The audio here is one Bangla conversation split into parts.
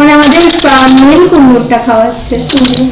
মানে আমাদের মেল কুমড়োটা খাওয়াচ্ছে কুমড়ো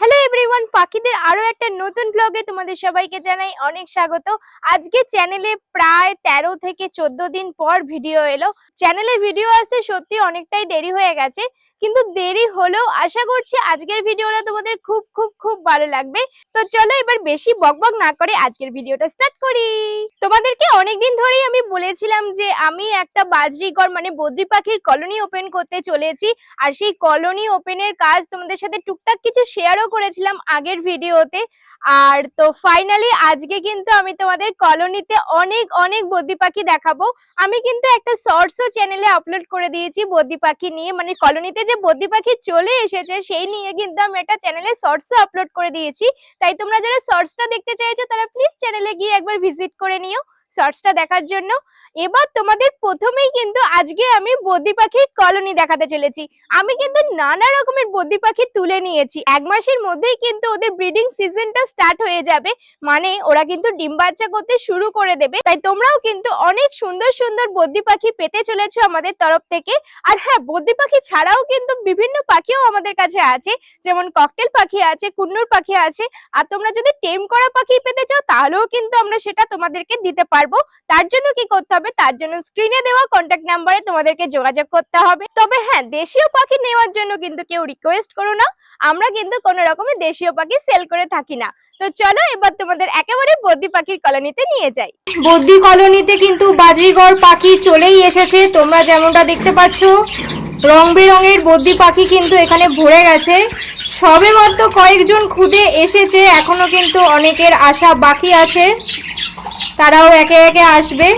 হ্যালো এভরিওয়ান পাখিদের আরও একটা নতুন ব্লগে তোমাদের সবাইকে জানাই অনেক স্বাগত। আজকে চ্যানেলে প্রায় তেরো থেকে চোদ্দ দিন পর ভিডিও এলো। চ্যানেলে ভিডিও আসতে সত্যি অনেকটাই দেরি হয়ে গেছে। কিন্তু দেরি হলেও আশা করছি আজকের ভিডিওটা তোমাদের খুব খুব খুব ভালো লাগবে। তো চলো এবার বেশি বকবক না করে আজকের ভিডিওটা স্টার্ট করি। তোমাদেরকে অনেকদিন ধরেই আমি বলেছিলাম যে আমি একটা বাজরিগড় মানে বদ্রি পাখির কলোনি ওপেন করতে চলেছি। আর সেই কলোনি ওপেনের কাজ তোমাদের সাথে টুকটাক কিছু শেয়ারও করেছিলাম আগের ভিডিওতে। আর তো ফাইনালি আজকে কিন্তু আমি তোমাদের কলোনিতে অনেক অনেক বদ্রি পাখি দেখাবো। আমি কিন্তু একটা শর্টসও চ্যানেলে আপলোড করে দিয়েছি বদ্রি পাখি নিয়ে। মানে কলোনিতে যে বদ্রি পাখি চলে এসেছে, সেই নিয়ে কিন্তু আমি একটা চ্যানেলে শর্টসও আপলোড করে দিয়েছি। তাই তোমরা যারা শর্টসটা দেখতে চাইছো, তারা প্লিজ চ্যানেলে গিয়ে একবার ভিজিট করে নিও। শর্টসটা দেখার জন্য। এবার তোমাদের প্রথমেই কিন্তু আজকে আমি বদ্রি পাখির কলোনি দেখাতে চলেছি। আমি কিন্তু নানা রকমের বদ্রি পাখি তুলে নিয়েছি। এক মাসের মধ্যেই কিন্তু ওদের ব্রিডিং সিজনটা স্টার্ট হয়ে যাবে। মানে ওরা কিন্তু ডিম বাচ্চা করতে শুরু করে দেবে। তাই তোমরাও কিন্তু অনেক সুন্দর সুন্দর বদ্রি পাখি পেতে চলেছো আমাদের তরফ থেকে। আর হ্যাঁ বদ্রি পাখি ছাড়াও কিন্তু বিভিন্ন পাখিও আমাদের কাছে আছে। যেমন ককটেল পাখি আছে, কুন্নুর পাখি আছে। আর তোমরা যদি টেম করা পাখি পেতে চাও, তাহলেও কিন্তু আমরা সেটা তোমাদেরকে দিতে পারব, তার জন্য কি করতে হবে? তার জন্য স্ক্রিনে দেওয়া কন্ট্যাক্ট নাম্বারে তোমাদেরকে যোগাযোগ করতে হবে। তবে হ্যাঁ দেশীয় পাখি নেওয়ার জন্য কিন্তু কেউ রিকোয়েস্ট করো না। আমরা কিন্তু কোনো রকমের দেশীয় পাখি সেল করে থাকি না। তো চলো এবার তোমাদের একেবারে বদ্রি পাখির কলোনিতে নিয়ে যাই। বদ্রি কলোনিতে কিন্তু বাজরিগড় পাখি চলেই এসেছে। তোমরা যেমনটা দেখতে পাচ্ছ রং বেরঙের বদ্রি পাখি কিন্তু এখানে ভরে গেছে। সবে মাত্র কয়েকজন খুদে এসেছে, এখনও কিন্তু অনেকের আশা বাকি আছে। তারাও একে একে আসবে।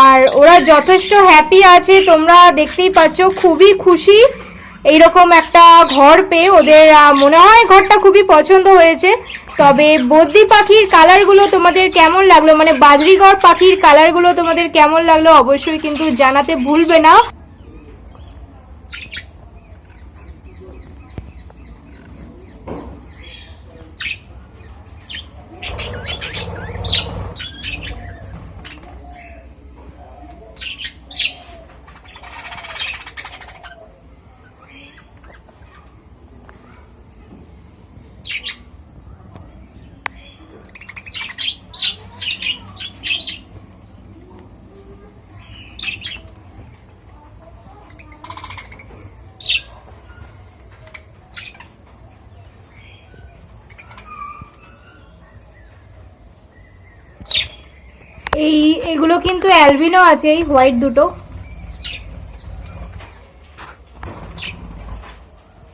আর ওরা যথেষ্ট হ্যাপি আছে, তোমরা দেখতেই পাচ্ছ, খুবই খুশি। এইরকম একটা ঘর পেয়ে ওদের মনে হয় ঘরটা খুবই পছন্দ হয়েছে। তবে বদ্রি পাখির কালারগুলো তোমাদের কেমন লাগল? মানে বাজরিগড় পাখির কালারগুলো তোমাদের কেমন লাগল? অবশ্যই কিন্তু জানাতে ভুলবে না এই অ্যালবিনো আছে এই হোয়াইট দুটো।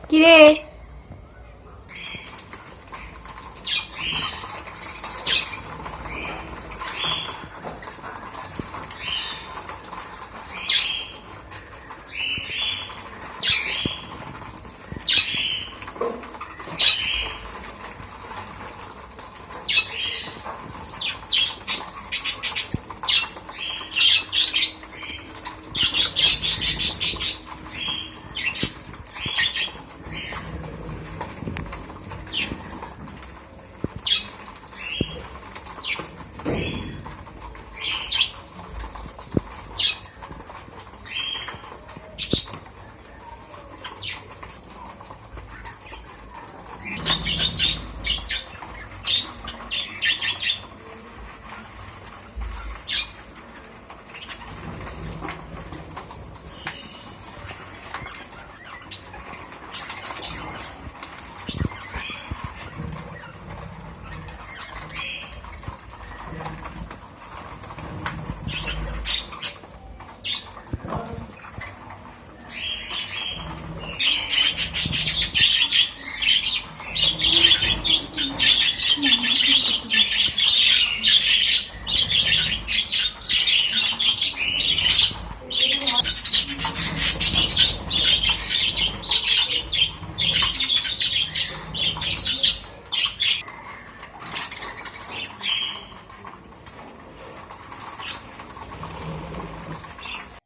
কিরে?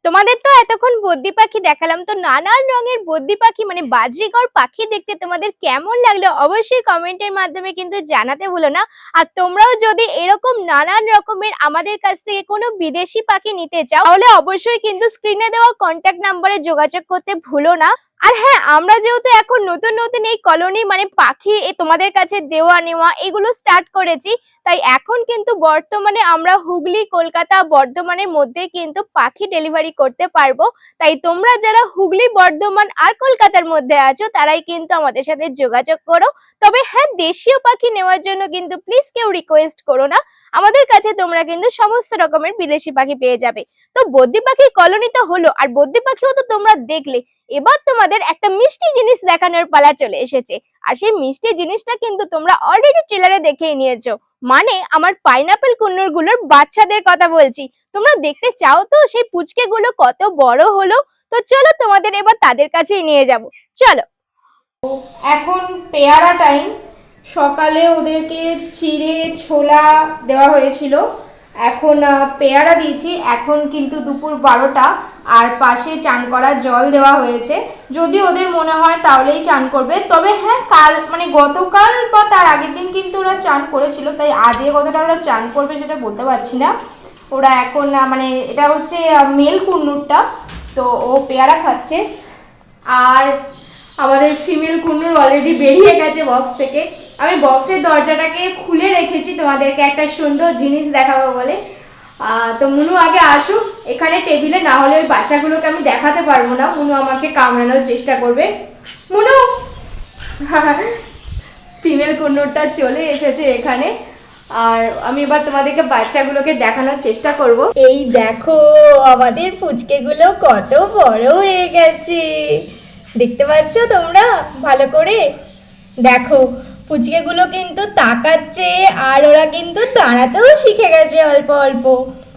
তোমাদের তো এতক্ষণ বদ্যি পাখি দেখালাম, তো নানান রঙের বদ্যি পাখি মানে বাজরিগড় পাখি দেখতে তোমাদের কেমন লাগল অবশ্যই কমেন্টের মাধ্যমে কিন্তু জানাতে ভুলো না। আর তোমরাও যদি এরকম নানান রকমের আমাদের কাছ থেকে কোনো বিদেশি পাখি নিতে চাও, তাহলে অবশ্যই কিন্তু স্ক্রিনে দেওয়া কন্ট্যাক্ট নাম্বারে যোগাযোগ করতে ভুলো না। আর হ্যাঁ আমরা যেহেতু এখন নতুন নতুন এই কলোনি মানে পাখি তোমাদের কাছে দেওয়া, নেওয়া, এগুলো স্টার্ট করেছি, তাই এখন কিন্তু বর্তমানে আমরা হুগলি, কলকাতা, বর্ধমানের মধ্যে কিন্তু পাখি ডেলিভারি করতে পারব। তাই তোমরা যারা হুগলি, বর্ধমান আর কলকাতার মধ্যে আছো, তারাই কিন্তু আমাদের সাথে যোগাযোগ করো। তবে হ্যাঁ দেশীয় পাখি নেওয়ার জন্য কিন্তু প্লিজ কেউ রিকোয়েস্ট করো না। আমাদের কাছে তোমরা কিন্তু সমস্ত রকমের বিদেশি পাখি পেয়ে যাবে। তো বদ্যি পাখির কলোনি তো হলো, আর বদ্যি পাখিও তো তোমরা দেখলে। এবার তোমাদের একটা মিষ্টি জিনিস দেখানোর পালা চলে এসেছে। আর সেই মিষ্টি জিনিসটা কিন্তু তোমরা অলরেডি ট্রেলারে দেখেই নিয়েছো। মানে আমার পাইনাপেল কুন্নুরগুলোর বাচ্চাদের কথা বলছি। তোমরা দেখতে চাও তো সেই পুচকে গুলো কত বড় হলো? তো চলো তোমাদের এবার তাদের কাছেই নিয়ে যাব। চলো। এখন পেয়ারা টাইম সকালে ওদেরকে চিড়ে ছোলা দেওয়া হয়েছিল। এখন পেয়ারা দিয়েছি। এখন কিন্তু দুপুর বারোটা। আর পাশে চান করা জল দেওয়া হয়েছে। যদি ওদের মনে হয় তাহলেই চান করবে। তবে হ্যাঁ কাল মানে গতকাল বা তার আগের দিন কিন্তু ওরা চান করেছিল, তাই আজকে কতটা ওরা চান করবে সেটা বলতে পারছি না। ওরা এখন মানে এটা হচ্ছে মেল কুন্নুরটা, তো ও পেয়ারা খাচ্ছে। আর আমাদের ফিমেল কুন্নুর অলরেডি বেরিয়ে গেছে বক্স থেকে। আমি বক্সের দরজাটাকে খুলে রেখেছি তোমাদেরকে একটা সুন্দর জিনিস দেখাবো বলে। তো মুনু আগে আসুক, এখানে টেবিলে, না হলে ওই বাচ্চাগুলোকে আমি দেখাতে পারব না। মুনু আমাকে কামড়ানোর চেষ্টা করবে। মুনু! ফিমেল কুন্নুরটা চলে এসেছে এখানে। আর আমি এবার তোমাদেরকে বাচ্চাগুলোকে দেখানোর চেষ্টা করব। এই দেখো, আমাদের পুচকেগুলো কত বড় হয়ে গেছে। দেখতে পাচ্ছ তোমরা? ভালো করে? দেখো পুচকেগুলো কিন্তু তাকাচ্ছে আর ওরা কিন্তু দাঁড়াতেও শিখে গেছে অল্প অল্প।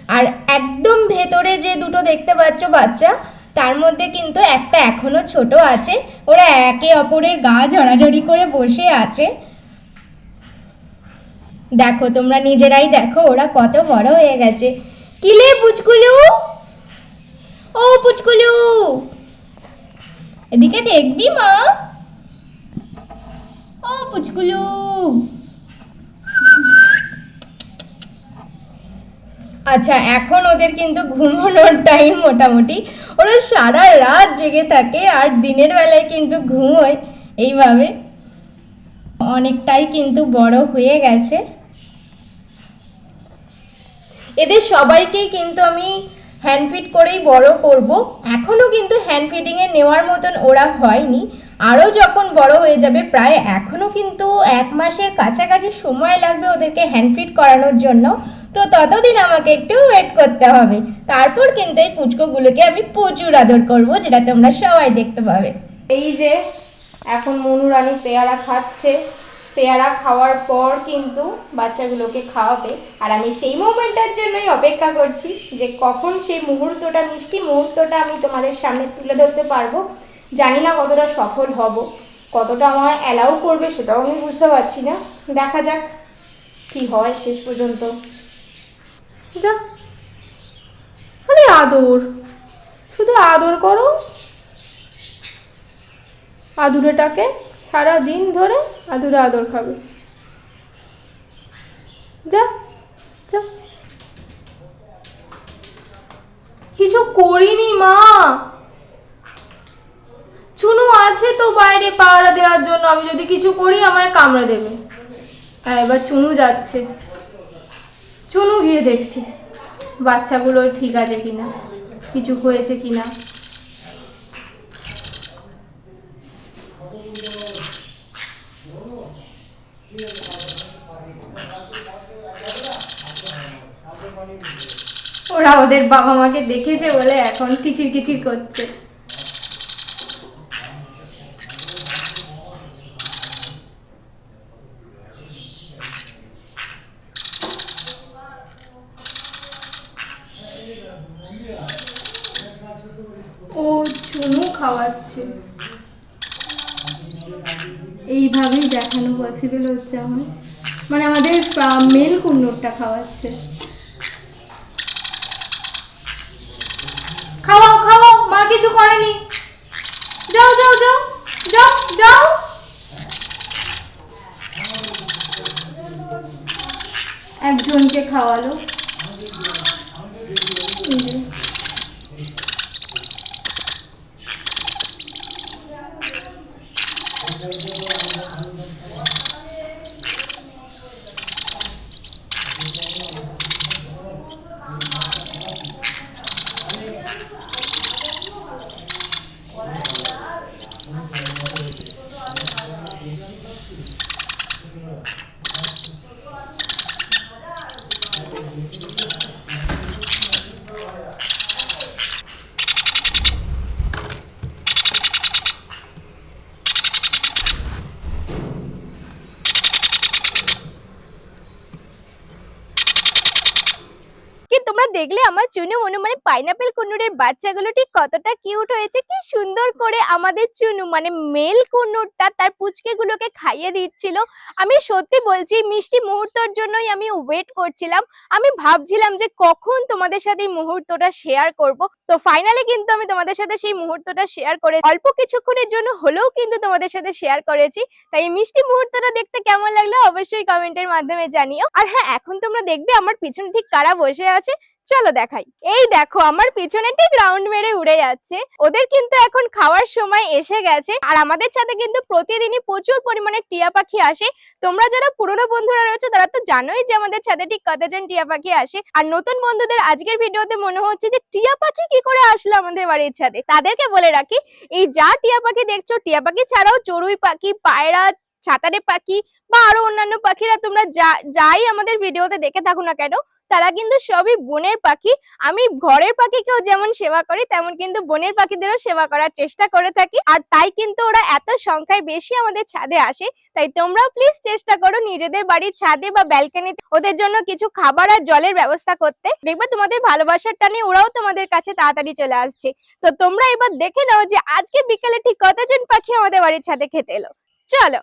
আর একদম ভেতরে যে দুটো দেখতে পাচ্ছ বাচ্চা, তার মধ্যে কিন্তু একটা এখনও ছোট আছে। ওরা একে অপরের গা জড়াজড়ি করে বসে আছে। দেখো, তোমরা নিজেরাই দেখো, ওরা কত বড় হয়ে গেছে। কিলে পুচকুলু? ও পুচকুলু! এদিকে দেখবি মা? ও, পুচকুলু। আচ্ছা এখন ওদের কিন্তু ঘুমানোর টাইম মোটামুটি। ওরা সারা রাত জেগে থাকে আর দিনের বেলায় কিন্তু ঘুমোয় এইভাবে অনেকটাই কিন্তু বড় হয়ে গেছে। এদের সবাইকেই কিন্তু আমি হ্যান্ড ফিড করেই বড় করব। এখনও কিন্তু হ্যান্ড ফিডিংয়ে নেওয়ার মতন ওরা হয়নি। আরও যখন বড় হয়ে যাবে, প্রায় এখনও কিন্তু এক মাসের কাছাকাছি সময় লাগবে ওদেরকে হ্যান্ড ফিড করানোর জন্য। তো ততদিন আমাকে একটু ওয়েট করতে হবে। তারপর কিন্তু এই পুচকোগুলোকে আমি প্রচুর আদর করব, যেটা তোমরা সবাই দেখতে পাবে। এই যে, এখন মনুরানি পেয়ারা খাচ্ছে। পেয়ারা খাওয়ার পর কিন্তু বাচ্চাগুলোকে খাওয়াবে। আর আমি সেই মোমেন্টটার জন্যই অপেক্ষা করছি যে কখন সেই মুহূর্তটা, মিষ্টি মুহূর্তটা আমি তোমাদের সামনে তুলে ধরতে পারব। জানি না কতটা সফল হব, কতটা আমার অ্যালাউ করবে সেটাও আমি বুঝতে পারছি না। দেখা যাক কি হয় শেষ পর্যন্ত। যা। খালি আদর, শুধু আদর করো। আদুরেটাকে সারা দিন ধরে আদুরে আদর খাবে। যা যা। কিছু করিনি মা। চুনু আছে তো বাইরে পাহারা দেওয়ার জন্য, আমি যদি কিছু করি আমায় কামড়ে দেবে। হ্যাঁ এবার চুনু যাচ্ছে। চুনু গিয়ে দেখছি, বাচ্চাগুলো ঠিক আছে কিনা, কিছু হয়েছে কিনা। ওরা ওদের বাবা মাকে দেখেছে বলে এখন কিচির কিচির করছে ও চুনু খাওয়াচ্ছে। এইভাবেই দেখানো পসিবল হচ্ছে আমার। মানে আমাদের মেল কুন্নুরটা খাওয়াচ্ছে। খাওয়া কিছু করেনি। যাও যাও যাও যাও যাও। একজনকে খাওয়ালো। দেখলে আমার চুনু মনু মানে পাইনাপেল কুন্নুরের বাচ্চাগুলো ঠিক কতটা কিউট হয়েছে, কি সুন্দর করে আমাদের চুনু মানে মেল কুন্নুরটা তার পুচকে গুলোকে খাইয়ে দিচ্ছিল। আমি সত্যি বলছি মিষ্টি মুহূর্তর জন্যই আমি ওয়েট করছিলাম। আমি ভাবছিলাম যে কখন তোমাদের সাথে এই মুহূর্তটা শেয়ার করব। তো ফাইনালি কিন্তু আমি তোমাদের সাথে সেই মুহূর্তটা শেয়ার করে অল্প কিছুক্ষণের জন্য হলেও কিন্তু তোমাদের সাথে শেয়ার করেছি। তাই এই মিষ্টি মুহূর্তটা দেখতে কেমন লাগল অবশ্যই কমেন্টের মাধ্যমে জানিও। আর হ্যাঁ এখন তোমরা দেখবে আমার পিছনে ঠিক কারা বসে আছে। চলো দেখাই। এই দেখো, আমার পিছনে ঠিক রাউন্ড মেরে উড়ে যাচ্ছে। ওদের কিন্তু এখন খাওয়ার সময় এসে গেছে। আর আমাদের সাথে কিন্তু প্রতিদিনই প্রচুর পরিমাণে টিয়া পাখি আসে। তোমরা যারা পুরনো বন্ধুরা রয়েছে, তারা তো জানোই যে আমাদের ছাদে ঠিক কতজন টিয়া পাখি আসে। আর নতুন বন্ধুদের আজকের ভিডিওতে মনে হচ্ছে যে, টিয়া পাখি কি করে আসলো আমাদের বাড়ির ছাদে তাদেরকে বলে রাখি, এই যা টিয়া পাখি দেখছ, টিয়া পাখি ছাড়াও চড়ুই পাখি, পায়রা ছাতারে পাখি বা আরও অন্যান্য পাখিরা তোমরা যাই আমাদের ভিডিওতে দেখে থাকো না কেন তারা কিন্তু সবই বনের পাখি। আমি ঘরের পাখিকেও যেমন সেবা করি, তেমন কিন্তু বনের পাখিদেরও সেবা করার চেষ্টা করে থাকি। আর তাই কিন্তু ওরা এত সংখ্যায় বেশি আমাদের ছাদে আসে, তাই তোমরাও প্লিজ চেষ্টা করো নিজেদের বাড়ির ছাদে বা ব্যালকনিতে ওদের জন্য কিছু খাবার আর জলের ব্যবস্থা করতে। দেখবে তোমাদের ভালোবাসার টানে ওরাও তোমাদের কাছে তাড়াতাড়ি চলে আসছে। তো তোমরা এবার দেখে নাও যে আজকে বিকেলে ঠিক কতজন পাখি আমাদের বাড়ির ছাদে খেতে এলো। চলো।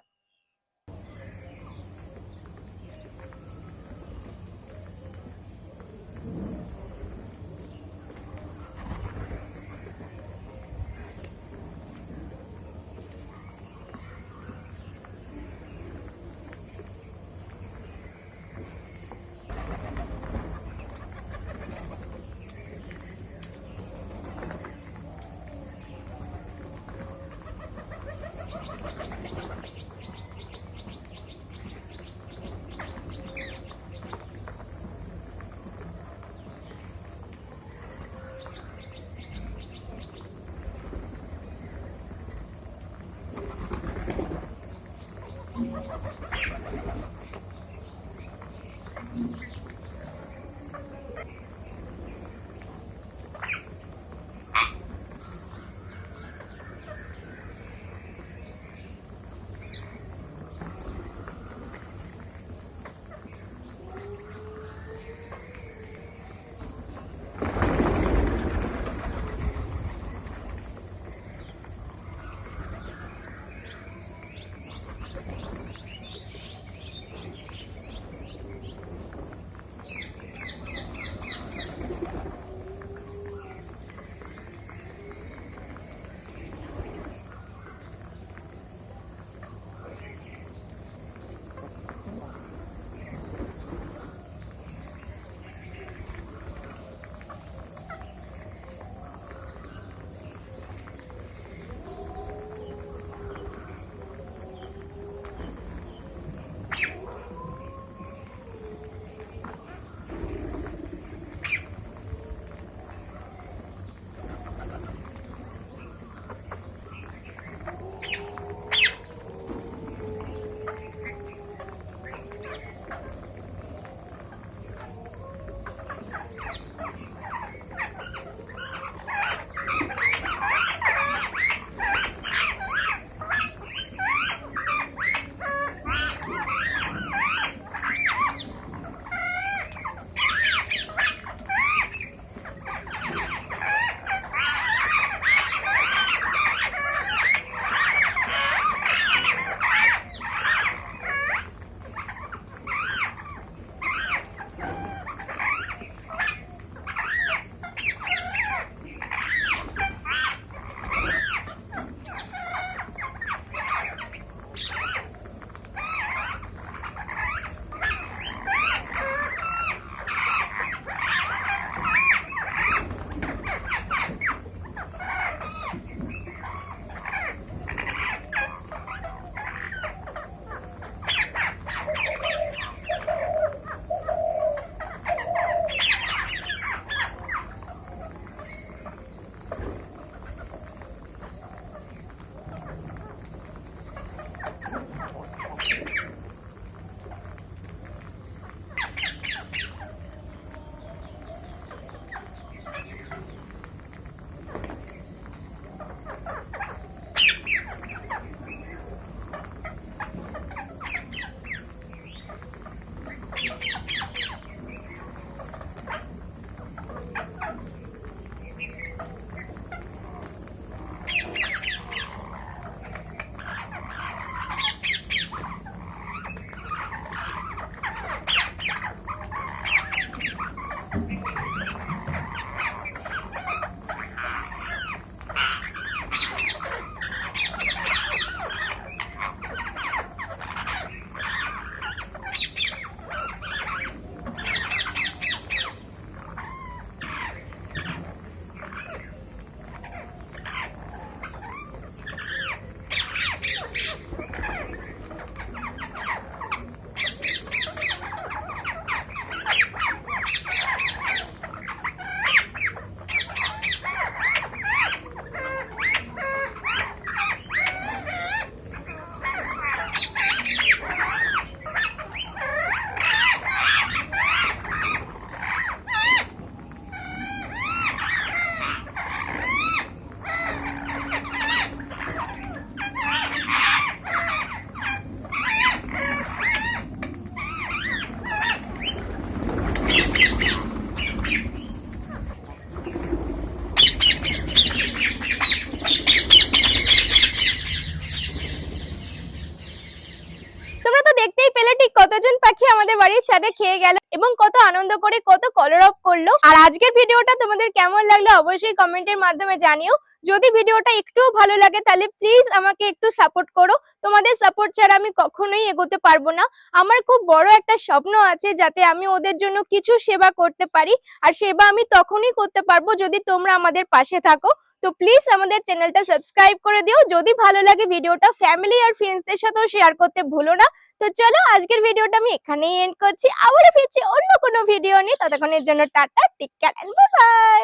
এবং কত আনন্দ করে, কত কলরব করল। আর আজকের ভিডিওটা তোমাদের কেমন লাগল অবশ্যই কমেন্টের মাধ্যমে জানিও। যদি ভিডিওটা একটুও ভালো লাগে তাহলে প্লিজ আমাকে একটু সাপোর্ট করো। তোমাদের সাপোর্ট ছাড়া আমি কখনোই এগোতে পারব না। আমার খুব বড় একটা স্বপ্ন আছে যাতে আমি ওদের জন্য কিছু সেবা করতে পারি। আর সেবা আমি তখনই করতে পারব যদি তোমরা আমাদের পাশে থাকো। তো প্লিজ আমাদের চ্যানেলটা সাবস্ক্রাইব করে দিও। যদি ভালো লাগে ভিডিওটা ফ্যামিলি আর ফ্রেন্ডসদের সাথেও শেয়ার করতে ভুলো না। তো চলো আজকের ভিডিওটা আমি এখানেই এন্ড করছি। আবারও ফিরছি অন্য কোনো ভিডিও নিয়ে। ততক্ষণের জন্য টাটা টিক বাই